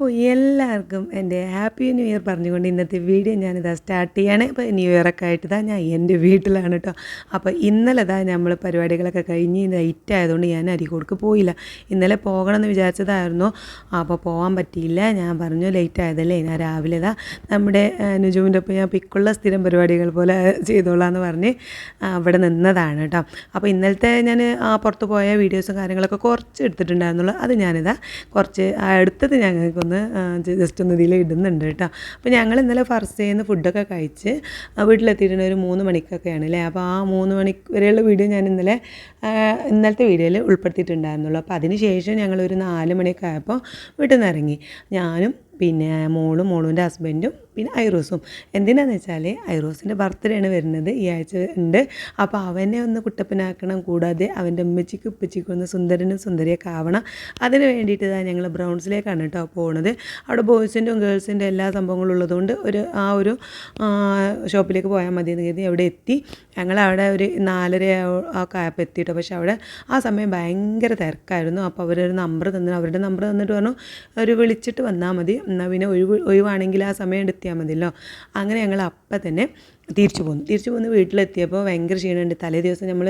അപ്പോൾ എല്ലാവർക്കും എന്റെ ഹാപ്പി ന്യൂ ഇയർ പറഞ്ഞുകൊണ്ട് ഇന്നത്തെ വീഡിയോ ഞാനിതാ സ്റ്റാർട്ട് ചെയ്യാണ്. അപ്പോൾ ന്യൂ ഇയറൊക്കെ ആയിട്ട് ഇതാ ഞാൻ എന്റെ വീട്ടിലാണ് കേട്ടോ. അപ്പോൾ ഇന്നലെ ഇതാ നമ്മൾ പരിപാടികളൊക്കെ കഴിഞ്ഞ് നൈറ്റ് ആയതുകൊണ്ട് ഞാൻ അരിക്കോടുക്ക് പോയില്ല. ഇന്നലെ പോകണമെന്ന് വിചാരിച്ചതായിരുന്നു. അപ്പോൾ പോകാൻ പറ്റിയില്ല. ഞാൻ പറഞ്ഞു ലേറ്റ് ആയതല്ലേ ഞാൻ രാവിലെ ഇതാ നമ്മുടെ നുജുവിന്റെ ഒപ്പം ഞാൻ പിക്കുള്ള സ്ഥിരം പരിപാടികൾ പോലെ ചെയ്തോളാം എന്ന് പറഞ്ഞ് അവിടെ നിന്നതാണ് കേട്ടോ. അപ്പോൾ ഇന്നലത്തെ ഞാൻ ആ പുറത്ത് പോയ വീഡിയോസും കാര്യങ്ങളൊക്കെ കുറച്ച് എടുത്തിട്ടുണ്ടായിരുന്നുള്ളൂ. അത് ഞാനിതാ കുറച്ച് അടുത്തത് അടുത്തത് ഞങ്ങൾക്കൊന്ന് ജസ്റ്റ് ഒന്ന് ഇതിൽ ഇടുന്നുണ്ട് കേട്ടോ. അപ്പോൾ ഞങ്ങൾ ഇന്നലെ ഫസ്റ്റ് ചെയ്യുന്ന ഫുഡൊക്കെ കഴിച്ച് വീട്ടിലെത്തിയിട്ടുണ്ട് ഒരു മൂന്ന് മണിക്കൊക്കെയാണ് അല്ലേ? അപ്പോൾ ആ മൂന്ന് മണി വരെയുള്ള വീഡിയോ ഞാൻ ഇന്നലെ ഇന്നലത്തെ വീഡിയോയിൽ ഉൾപ്പെടുത്തിയിട്ടുണ്ടായിരുന്നുള്ളൂ. അപ്പോൾ അതിന് ശേഷം ഞങ്ങളൊരു നാല് മണിയൊക്കെ ആയപ്പോൾ വീട്ടിൽ നിന്ന് ഇറങ്ങി. ഞാനും പിന്നെ മോളും മോളൂന്റെ ഹസ്ബൻഡും പിന്നെ ഐറോസും. എന്തിനാന്ന് വെച്ചാൽ ഐറോസിന്റെ ബർത്ത്ഡേ ആണ് വരുന്നത് ഈ ആഴ്ച ഉണ്ട്. അപ്പോൾ അവനെ ഒന്ന് കുട്ടപ്പനാക്കണം കൂടാതെ അവന്റെ ഉമ്മച്ചിക്ക് ഉപ്പച്ചിക്കും ഒന്ന് സുന്ദരനും സുന്ദരിയൊക്കെ ആവണം. അതിന് വേണ്ടിയിട്ട് ഇതാ ഞങ്ങൾ ബ്രൗൺസിലേക്കാണ് കേട്ടോ പോകുന്നത് അവിടെ ബോയ്സിന്റെയും ഗേൾസിന്റെ എല്ലാ സംഭവങ്ങളും ഉള്ളതുകൊണ്ട് ഒരു ആ ഒരു ഷോപ്പിലേക്ക് പോയാൽ മതി എന്ന് കരുതി അവിടെ എത്തി. ഞങ്ങൾ അവിടെ ഒരു നാലര ഒക്കെ ആയപ്പോൾ എത്തിയിട്ടോ പക്ഷേ അവിടെ ആ സമയം ഭയങ്കര തിരക്കായിരുന്നു. അപ്പോൾ അവരൊരു നമ്പർ തന്നു അവരുടെ നമ്പർ തന്നിട്ട് പറഞ്ഞു ഒരു വിളിച്ചിട്ട് വന്നാൽ മതി. എന്നാൽ പിന്നെ ഒഴിവ് ഒഴിവാണെങ്കിൽ ആ സമയം എടുത്തിയാൽ മതിയല്ലോ. അങ്ങനെ ഞങ്ങൾ അപ്പം തന്നെ തിരിച്ചു പോന്നു. തിരിച്ചു പോന്ന് വീട്ടിലെത്തിയപ്പോൾ ഭയങ്കര ക്ഷീണമുണ്ട് തലേ ദിവസം നമ്മൾ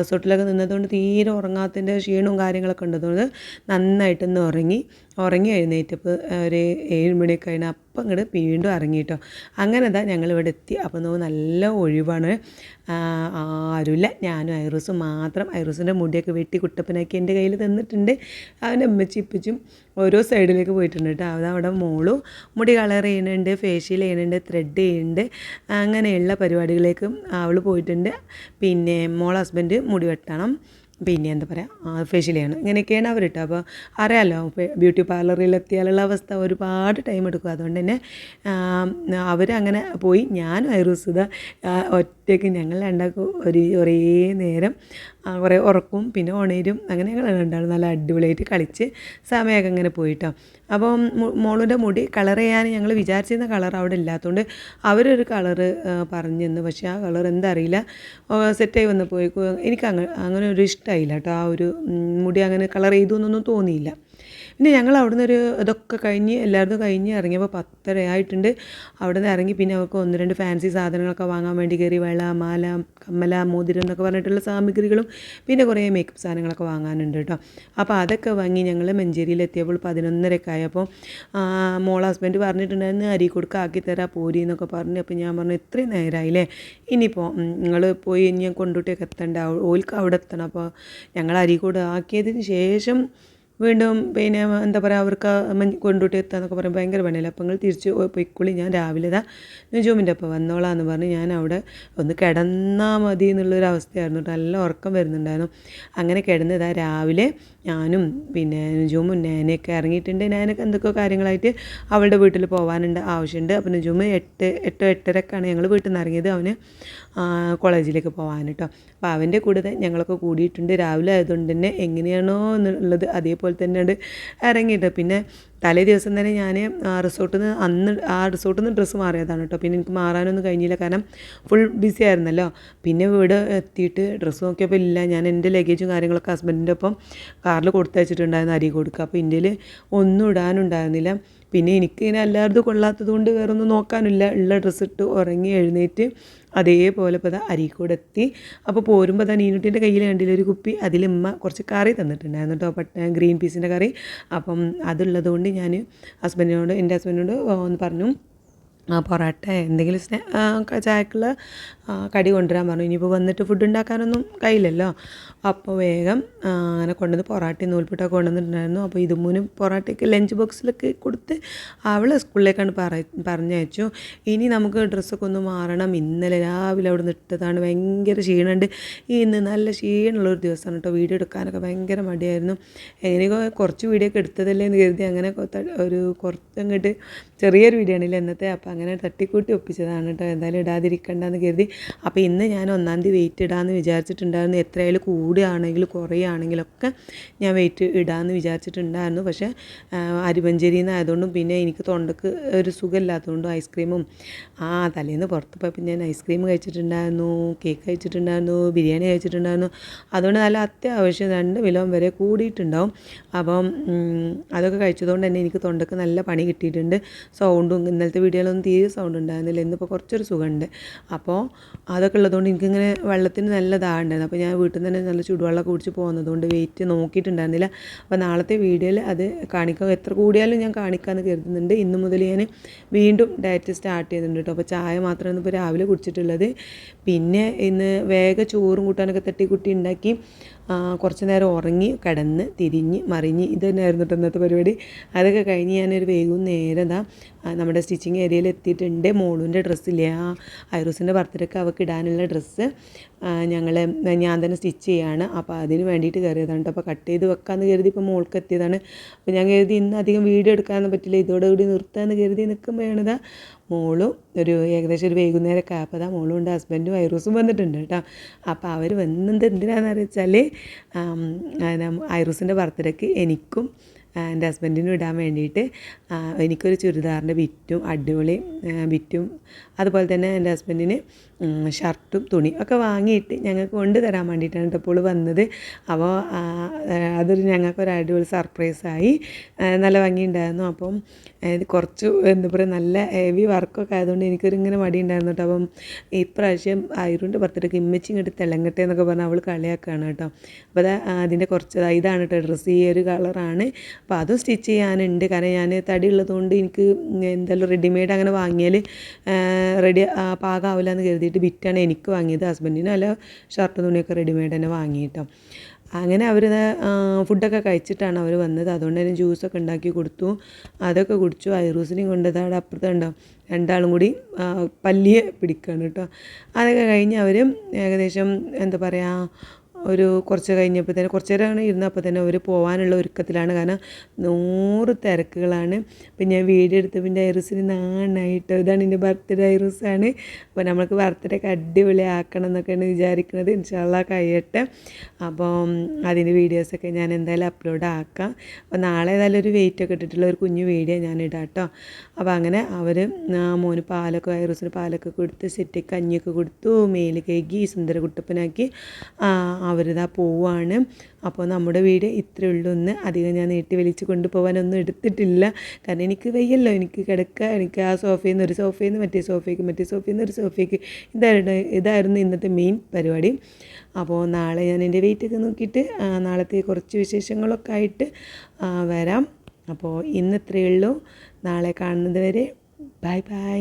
റിസോർട്ടിലൊക്കെ നിന്നതുകൊണ്ട് തീരെ ഉറങ്ങാത്തതിന്റെ ക്ഷീണവും കാര്യങ്ങളൊക്കെ ഉണ്ടതുകൊണ്ട് നന്നായിട്ടൊന്ന് ഉറങ്ങി. ഉറങ്ങി എഴുന്നേറ്റപ്പോൾ ഒരു ഏഴ് മണിയൊക്കെ കഴിഞ്ഞാൽ അപ്പം ഇങ്ങോട്ട് വീണ്ടും ഇറങ്ങിയിട്ടോ അങ്ങനെ തന്നെ ഞങ്ങൾ ഇവിടെ എത്തി. അപ്പോൾ നോക്ക് നല്ല ഒഴിവാണ്. ആരുമില്ല ഞാനും ഐറൂസും മാത്രം. ഐറൂസിന്റെ മുടിയൊക്കെ വെട്ടി കുട്ടപ്പനാക്കി എന്റെ കയ്യിൽ തന്നിട്ടുണ്ട്. അവന്റെ അമ്മച്ചി ഇപ്പച്ചും ഓരോ സൈഡിലേക്ക് പോയിട്ടുണ്ട് കേട്ടോ അത് അവിടെ മോളും മുടി കളർ ചെയ്യുന്നുണ്ട് ഫേഷ്യൽ ചെയ്യുന്നുണ്ട് ത്രെഡ് ചെയ്യുന്നുണ്ട്. അങ്ങനെയുള്ള പരിപാടികളിലേക്കും അവൾ പോയിട്ടുണ്ട്. പിന്നെ മോൾ ഹസ്ബൻഡ് മുടി വെട്ടണം. പിന്നെ എന്താ പറയുക ഫേഷ്യൽ ചെയ്യണം. ഇങ്ങനെയൊക്കെയാണ് അവർ ഇട്ടോ അപ്പോൾ അറിയാമല്ലോ ബ്യൂട്ടി പാർലറിലെത്തിയാലുള്ള അവസ്ഥ ഒരുപാട് ടൈം എടുക്കും. അതുകൊണ്ട് തന്നെ അവരങ്ങനെ പോയി. ഞാനും ഐറൂസുത ഒറ്റയ്ക്ക് ഞങ്ങൾ രണ്ടാക്കും ഒരു ഒരേ നേരം കുറേ ഉറക്കും പിന്നെ ഉണരും അങ്ങനെ ഞങ്ങൾ രണ്ടാളും നല്ല അടിപൊളിയായിട്ട് കളിച്ച് സമയമൊക്കെ അങ്ങനെ പോയിട്ടോ. അപ്പം മോളുടെ മുടി കളർ ചെയ്യാൻ ഞങ്ങൾ വിചാരിച്ചിരുന്ന കളർ അവിടെ ഇല്ലാത്തതുകൊണ്ട് അവരൊരു കളറ് പറഞ്ഞു തന്നു പക്ഷേ ആ കളർ എന്തറിയില്ല. സെറ്റായി വന്ന് പോയി എനിക്ക് അങ്ങനെ അങ്ങനെ ഒരു ഇഷ്ടമായില്ല കേട്ടോ. ആ ഒരു മുടി അങ്ങനെ കളർ ചെയ്തു എന്നൊന്നും തോന്നിയില്ല. പിന്നെ ഞങ്ങൾ അവിടുന്ന് ഒരു ഇതൊക്കെ കഴിഞ്ഞ് എല്ലായിടത്തും കഴിഞ്ഞ് ഇറങ്ങിയപ്പോൾ പത്തര ആയിട്ടുണ്ട്. അവിടെ നിന്ന് ഇറങ്ങി പിന്നെ അവർക്ക് ഒന്ന് രണ്ട് ഫാൻസി സാധനങ്ങളൊക്കെ വാങ്ങാൻ വേണ്ടി കയറി വള മാല കമ്മല മോതിരം എന്നൊക്കെ പറഞ്ഞിട്ടുള്ള സാമഗ്രികളും പിന്നെ കുറേ മേക്കപ്പ് സാധനങ്ങളൊക്കെ വാങ്ങാനുണ്ട് കേട്ടോ. അപ്പോൾ അതൊക്കെ വാങ്ങി ഞങ്ങൾ മഞ്ചേരിയിലെത്തിയപ്പോൾ പതിനൊന്നരയൊക്കെ ആയപ്പോൾ മോൾ ഹസ്ബൻഡ് പറഞ്ഞിട്ടുണ്ടായിരുന്നു അരീക്കോടുക്ക് ആക്കി തരാം പോരി എന്നൊക്കെ പറഞ്ഞു. അപ്പോൾ ഞാൻ പറഞ്ഞു ഇത്രയും നേരമായില്ലേ ഇനിയിപ്പോൾ നിങ്ങൾ പോയി ഞാൻ കൊണ്ടുപോയിട്ടൊക്കെ എത്തണ്ട. ഓൽക്ക് അവിടെ എത്തണം. അപ്പോൾ ഞങ്ങൾ അരീക്കോട് ആക്കിയതിന് ശേഷം വീണ്ടും പിന്നെ എന്താ പറയുക അവർക്ക് മഞ്ഞ് കൊണ്ടുപോയിട്ട് എത്താന്നൊക്കെ പറയുമ്പോൾ ഭയങ്കര പണിയല്ലേ? അപ്പം നിങ്ങൾ തിരിച്ച് പൊയ്ക്കുള്ളി ഞാൻ രാവിലെ ഇതാ നുജൂമിന്റെ അപ്പം വന്നോളാം എന്ന് പറഞ്ഞ് ഞാൻ അവിടെ ഒന്ന് കിടന്നാൽ മതി എന്നുള്ളൊരു അവസ്ഥയായിരുന്നു. നല്ല ഉറക്കം വരുന്നുണ്ടായിരുന്നു. അങ്ങനെ കിടന്നതാ രാവിലെ ഞാനും പിന്നെ നുജൂമും നേനയൊക്കെ ഇറങ്ങിയിട്ടുണ്ട്. നേനൊക്കെ എന്തൊക്കെ കാര്യങ്ങളായിട്ട് അവളുടെ വീട്ടിൽ പോകാനുണ്ട് ആവശ്യമുണ്ട്. അപ്പോൾ നുജൂമ് എട്ട് എട്ട് എട്ടരക്കാണ് ഞങ്ങൾ വീട്ടിൽ നിന്ന് ഇറങ്ങിയത്. അവന് കോളേജിലേക്ക് പോകാൻ കേട്ടോ അപ്പോൾ അവന്റെ കൂടെ ഞങ്ങളൊക്കെ കൂടിയിട്ടുണ്ട്. രാവിലെ ആയതുകൊണ്ട് തന്നെ എങ്ങനെയാണോ എന്നുള്ളത് അതേപോലെ തന്നെയാണ് ഇറങ്ങിയിട്ട് പിന്നെ തലേ ദിവസം തന്നെ ഞാൻ ആ റിസോർട്ടിൽ നിന്ന് അന്ന് ആ റിസോർട്ടിൽ നിന്ന് ഡ്രസ്സ് മാറിയതാണ് കേട്ടോ പിന്നെ എനിക്ക് മാറാനൊന്നും കഴിഞ്ഞില്ല. കാരണം ഫുൾ ബിസി ആയിരുന്നല്ലോ. പിന്നെ വീട് എത്തിയിട്ട് ഡ്രസ്സ് നോക്കിയപ്പോൾ ഇല്ല. ഞാൻ എന്റെ ലഗേജും കാര്യങ്ങളൊക്കെ ഹസ്ബൻഡിന്റെ ഒപ്പം കാറിൽ കൊടുത്തയച്ചിട്ടുണ്ടായിരുന്നു അരി കൊടുക്കുക. അപ്പോൾ ഇന്ത്യയിൽ ഒന്നും ഇടാനുണ്ടായിരുന്നില്ല. പിന്നെ എനിക്ക് ഇങ്ങനെ എല്ലായിടത്തും കൊള്ളാത്തത് കൊണ്ട് വേറെ ഒന്നും നോക്കാനില്ല. ഉള്ള ഡ്രസ്സ് ഇട്ട് ഉറങ്ങി എഴുന്നേറ്റ് അതേപോലെ ഇപ്പോൾ അരീക്കോട് എത്തി. അപ്പോൾ പോരുമ്പോൾ തന്നെ ഈനുട്ടിന്റെ കയ്യിൽ കണ്ടില്ല ഒരു കുപ്പി? അതിലുമ്മ കുറച്ച് കറി തന്നിട്ടുണ്ടായിരുന്നു കേട്ടോ. പട്ട ഗ്രീൻ പീസിന്റെ കറി. അപ്പം അതുള്ളത് കൊണ്ട് ഞാൻ ഹസ്ബൻഡിനോട് എന്റെ ഹസ്ബൻഡിനോട് ഒന്ന് പറഞ്ഞു. പൊറോട്ട എന്തെങ്കിലും സ്നാ ചായക്കുള്ള കടി കൊണ്ടുവരാൻ പറഞ്ഞു. ഇനിയിപ്പോൾ വന്നിട്ട് ഫുഡ് ഉണ്ടാക്കാനൊന്നും കഴിയില്ലല്ലോ അപ്പോൾ വേഗം അങ്ങനെ കൊണ്ടുവന്ന് പൊറാട്ടയും നൂൽപ്പിട്ടൊക്കെ കൊണ്ടുവന്നിട്ടുണ്ടായിരുന്നു. അപ്പോൾ ഇതുമൂന്നും പൊറാട്ടയ്ക്ക് ലഞ്ച് ബോക്സിലൊക്കെ കൊടുത്ത് അവൾ സ്കൂളിലേക്കാണ് പറ പറഞ്ഞയച്ചു. ഇനി നമുക്ക് ഡ്രസ്സൊക്കെ ഒന്ന് മാറണം. ഇന്നലെ രാവിലെ അവിടെ നിട്ടതാണ് ഭയങ്കര ക്ഷീണമുണ്ട് ഇന്ന് നല്ല ക്ഷീണമുള്ളൊരു ദിവസമാണ് കേട്ടോ. വീഡിയോ എടുക്കാനൊക്കെ ഭയങ്കര മടിയായിരുന്നു. എങ്ങനെയൊക്കെ കുറച്ച് വീഡിയോ ഒക്കെ എടുത്തതല്ലേ എന്ന് കരുതി അങ്ങനെ ഒരു കുറച്ച് അങ്ങോട്ട് ചെറിയൊരു വീഡിയോ ആണല്ലേ ഇന്നത്തെ. അപ്പോൾ അങ്ങനെ തട്ടിക്കൂട്ടി ഒപ്പിച്ചതാണ് കേട്ടോ. എന്തായാലും ഇടാതിരിക്കണ്ടെന്ന് കരുതി. അപ്പോൾ ഇന്ന് ഞാൻ ഒന്നാം തീയതി വെയിറ്റ് ഇടാമെന്ന് വിചാരിച്ചിട്ടുണ്ടായിരുന്നു. എത്രയായാലും കൂടുകയാണെങ്കിലും കുറയുകയാണെങ്കിലൊക്കെ ഞാൻ വെയിറ്റ് ഇടാമെന്ന് വിചാരിച്ചിട്ടുണ്ടായിരുന്നു. പക്ഷേ അരിമഞ്ചേരിയിൽ നിന്നായതുകൊണ്ടും പിന്നെ എനിക്ക് തൊണ്ടക്ക് ഒരു സുഖമില്ലാത്തതുകൊണ്ടും ഐസ്ക്രീമും ആ തലേന്ന് പുറത്ത് പോയപ്പോൾ ഞാൻ ഐസ്ക്രീം കഴിച്ചിട്ടുണ്ടായിരുന്നു കേക്ക് കഴിച്ചിട്ടുണ്ടായിരുന്നു ബിരിയാണി കഴിച്ചിട്ടുണ്ടായിരുന്നു. അതുകൊണ്ട് നല്ല അത്യാവശ്യം രണ്ട് വിലവും വരെ കൂടിയിട്ടുണ്ടാവും. അപ്പം അതൊക്കെ കഴിച്ചതുകൊണ്ട് തന്നെ എനിക്ക് തൊണ്ടക്ക് നല്ല പണി കിട്ടിയിട്ടുണ്ട്. സൗണ്ടും ഇന്നലത്തെ വീഡിയോയിലൊന്നും തീരെ സൗണ്ട് ഉണ്ടായിരുന്നില്ല. ഇന്നിപ്പോൾ കുറച്ചൊരു സുഖമുണ്ട്. അപ്പോൾ അതൊക്കെ ഉള്ളതുകൊണ്ട് എനിക്കിങ്ങനെ വെള്ളത്തിന് നല്ല ദാഹമുണ്ടായിരുന്നു അപ്പോൾ ഞാൻ വീട്ടിൽ നിന്ന് തന്നെ നല്ല ചുടുവെള്ളമൊക്കെ കുടിച്ച് പോകുന്നതുകൊണ്ട് വെയിറ്റ് നോക്കിയിട്ടുണ്ടായിരുന്നില്ല. അപ്പോൾ നാളത്തെ വീഡിയോയിൽ അത് കാണിക്കാം എത്ര കൂടിയാലും ഞാൻ കാണിക്കാമെന്ന് കരുതുന്നുണ്ട്. ഇന്ന് മുതൽ ഞാൻ വീണ്ടും ഡയറ്റ് സ്റ്റാർട്ട് ചെയ്തിട്ടുണ്ട് കേട്ടോ അപ്പോൾ ചായ മാത്രമാണ് ഇപ്പോൾ രാവിലെ കുടിച്ചിട്ടുള്ളത്. പിന്നെ ഇന്ന് വേഗം ചോറും കൂട്ടാനൊക്കെ തട്ടിക്കുട്ടി ഉണ്ടാക്കി. കുറച്ച് നേരം ഉറങ്ങി കിടന്ന് തിരിഞ്ഞ് മറിഞ്ഞ് ഇത് തന്നെയായിരുന്നു ഇന്നത്തെ പരിപാടി. അതൊക്കെ കഴിഞ്ഞ് ഞാനൊരു വൈകുന്നേരം ആ, നമ്മുടെ സ്റ്റിച്ചിങ് ഏരിയയിൽ എത്തിയിട്ടുണ്ട് മോളുവിന്റെ ഡ്രസ്സില്ലേ ആ ഐറൂസിന്റെ ബർത്ത്ഡേക്ക് അവൾക്ക് ഇടാനുള്ള ഡ്രസ്സ്. ഞങ്ങൾ ഞാൻ തന്നെ സ്റ്റിച്ച് ചെയ്യാണ്. അപ്പോൾ അതിന് വേണ്ടിയിട്ട് കയറിയതാണ് കേട്ടോ അപ്പോൾ കട്ട് ചെയ്ത് വെക്കാമെന്ന് കരുതി ഇപ്പോൾ മോൾക്ക് എത്തിയതാണ്. അപ്പോൾ ഞാൻ കരുതി ഇന്ന് അധികം വീഡിയോ എടുക്കാനൊന്നും പറ്റില്ല. ഇതോടുകൂടി നിർത്താമെന്ന് കരുതി നിൽക്കുമ്പോഴാണിതാ മോളും ഒരു ഏകദേശം ഒരു വൈകുന്നേരമൊക്കെ ആയപ്പോൾ അതാ മോളും ഉണ്ട് ഹസ്ബൻഡും ഐറൂസും വന്നിട്ടുണ്ട് കേട്ടോ അപ്പോൾ അവർ വന്നത് എന്തിനാണെന്ന് വെച്ചാൽ ഐറൂസിന്റെ ബർത്ത്ഡേക്ക് എനിക്കും എന്റെ ഹസ്ബൻഡിനും ഇടാൻ വേണ്ടിയിട്ട് എനിക്കൊരു ചുരിദാറിന്റെ ബിറ്റും അടിപൊളി ബിറ്റും അതുപോലെ തന്നെ എന്റെ ഹസ്ബൻഡിന് ഷർട്ടും തുണി ഒക്കെ വാങ്ങിയിട്ട് ഞങ്ങൾക്ക് കൊണ്ടുതരാൻ വേണ്ടിയിട്ടാണ് കേട്ടോ ഇപ്പോൾ വന്നത്. അപ്പോൾ അതൊരു ഞങ്ങൾക്കൊരു അടിപൊളി സർപ്രൈസായി നല്ല ഭംഗിയുണ്ടായിരുന്നു അപ്പം കുറച്ച് എന്താ പറയുക നല്ല ഹെവി വർക്കൊക്കെ ആയതുകൊണ്ട് എനിക്കൊരു ഇങ്ങനെ മടി ഉണ്ടായിരുന്നു കേട്ടോ അപ്പം ഇപ്രാവശ്യം ആയിരൂന്റെ ബർത്ത്ഡേക്ക് ഇമ്മച്ചി ഇങ്ങോട്ട് തിളങ്ങട്ടെ എന്നൊക്കെ പറഞ്ഞാൽ അവൾ കളിയാക്കുകയാണ് കേട്ടോ അപ്പോൾ അത് അതിന്റെ കുറച്ച് ഇതാണ് കേട്ടോ ഡ്രസ്സ് ഈ ഒരു കളറാണ് അപ്പോൾ അതും സ്റ്റിച്ച് ചെയ്യാനുണ്ട്. കാരണം ഞാൻ തടി ഉള്ളതുകൊണ്ട് എനിക്ക് എന്തായാലും റെഡിമെയ്ഡ് അങ്ങനെ വാങ്ങിയാൽ റെഡി പാകാവില്ല എന്ന് കരുതിയിട്ട് ബിറ്റാണ് എനിക്ക് വാങ്ങിയത് ഹസ്ബൻഡിന് അല്ല ഷർട്ട് തുണിയൊക്കെ റെഡിമെയ്ഡ് തന്നെ വാങ്ങിയിട്ടോ. അങ്ങനെ അവർ ഫുഡൊക്കെ കഴിച്ചിട്ടാണ് അവർ വന്നത്. അതുകൊണ്ട് തന്നെ ജ്യൂസൊക്കെ ഉണ്ടാക്കി കൊടുത്തു. അതൊക്കെ കുടിച്ചു. ഐറൂസിനെയും കൊണ്ടത് അവിടെ അപ്പുറത്ത് ഉണ്ടോ രണ്ടാളും കൂടി പല്ലിയെ പിടിക്കുകയാണ് കേട്ടോ. അതൊക്കെ കഴിഞ്ഞ് അവർ ഏകദേശം എന്താ പറയുക ഒരു കുറച്ച് കഴിഞ്ഞപ്പോൾ തന്നെ കുറച്ച് നേരമാണ് ഇരുന്നപ്പോൾ തന്നെ അവർ പോകാനുള്ള ഒരുക്കത്തിലാണ്. കാരണം നൂറ് തിരക്കുകളാണ്. അപ്പം ഞാൻ വീഡിയോ എടുത്ത് പിന്നെ ഐറിസിന് നാണായിട്ട് ഇതാണ് എന്റെ ബർത്ത്ഡേ ഐറിസാണ് അപ്പോൾ നമുക്ക് ബർത്ത്ഡേ ഒക്കെ അടിപൊളി ആക്കണം എന്നൊക്കെയാണ് വിചാരിക്കുന്നത്. ഇൻഷാല്ല കഴിയട്ടെ. അപ്പം അതിന്റെ വീഡിയോസൊക്കെ ഞാൻ എന്തായാലും അപ്ലോഡ് ആക്കാം. അപ്പോൾ നാളെ ഏതായാലും ഒരു വെയിറ്റ് ഒക്കെ ഇട്ടിട്ടുള്ള ഒരു കുഞ്ഞു വീഡിയോ ഞാൻ ഇടാം കേട്ടോ. അപ്പോൾ അങ്ങനെ അവർ മോന് പാലൊക്കെ ഐറിസിന് പാലൊക്കെ കൊടുത്ത് സെറ്റ് കഞ്ഞിയൊക്കെ കൊടുത്തു മേൽ കഴുകി സുന്ദര കുട്ടപ്പനാക്കി അവരിതാ പോവാണ്. അപ്പോൾ നമ്മുടെ വീട് ഇത്രയേ ഉള്ളൂ. ഒന്ന് അധികം ഞാൻ നീട്ടി വലിച്ചു കൊണ്ടുപോകാനൊന്നും എടുത്തിട്ടില്ല. കാരണം എനിക്ക് വയ്യല്ലോ. എനിക്ക് കിടക്കുക എനിക്ക് ആ സോഫയിൽ നിന്ന് ഒരു സോഫയിൽ നിന്ന് മറ്റേ സോഫയ്ക്ക് മറ്റേ സോഫയിൽ നിന്ന് ഒരു സോഫയ്ക്ക് ഇതായിരുന്നു ഇതായിരുന്നു ഇന്നത്തെ മെയിൻ പരിപാടി. അപ്പോൾ നാളെ ഞാൻ എന്റെ വെയിറ്റൊക്കെ നോക്കിയിട്ട് നാളത്തെ കുറച്ച് വിശേഷങ്ങളൊക്കെ ആയിട്ട് വരാം. അപ്പോൾ ഇന്ന് ഇത്രയേ ഉള്ളൂ. നാളെ കാണുന്നത് വരെ ബൈ ബൈ